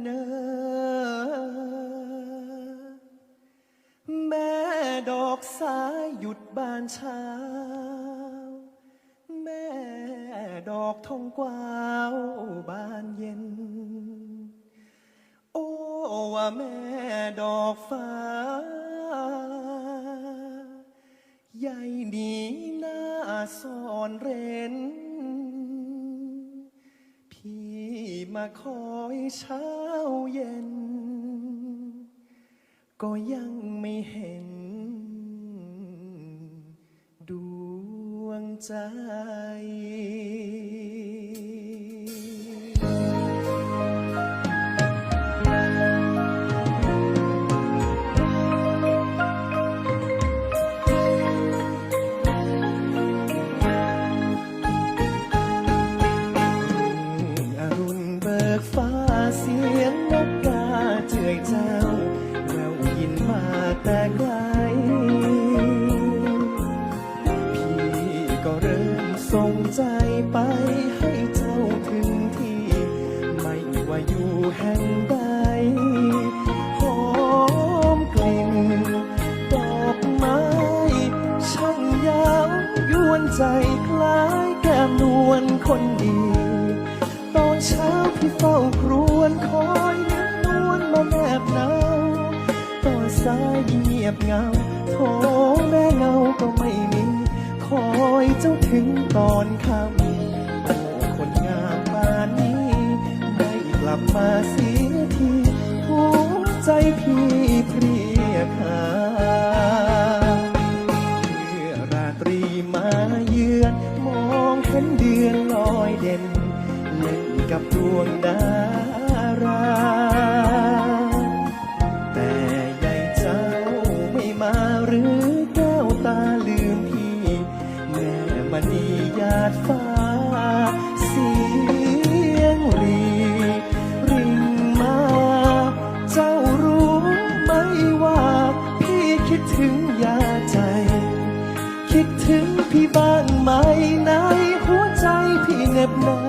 เนอแม่ดอกสายหยุดบานเช้า แม่ดอกทองกวาวบานเย็น โอ้ว่าแม่ดอกฟ้า ใหญ่หนีหน้าซ่อนเร้นพี่มาคอยเช้า เย็น ก็ยังไม่เห็น ดวงใจ แห่งใดหอมกลิ่นดอกไม้ช่างยาวยวนใจคล้ายแก้มนวลคนดี ตอนเช้าพี่เฝ้าครวญคอยนึกนวลมาแนบหนาวตอนสายยิ่งเงียบเงาโถแม่เงาก็ไม่มี คอยเจ้าถึงตอนค่ำ ลับมาเสียทีหัวใจพี่เพรียกหาเมื่อราตรีมาเยือน มองเห็นเดือนลอยเด่นเล่นกับดวงดารา ถึงยาใจ คิดถึงพี่บ้างไหมในหัวใจพี่เหน็บหนา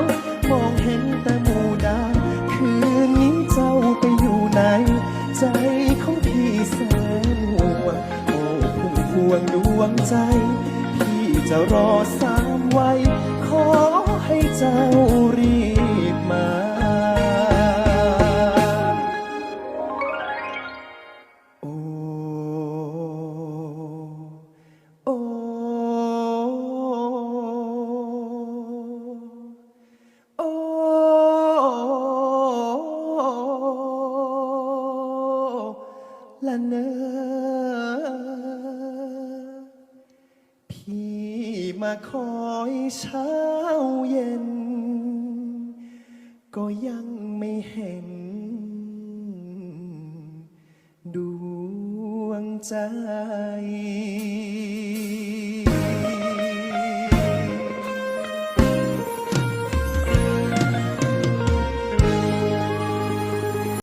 วมองเห็นแต่หมู่ดาวคืนนี้เจ้าไปอยู่ไหน ใจของพี่แสนห่วงโอ้พุ่มพวงดวงใจ พี่จะรอสามไว้ ขอให้เจ้ารี ละเนอพี่มาคอยเช้าเย็น ก็ยังไม่เห็น ดวงใจ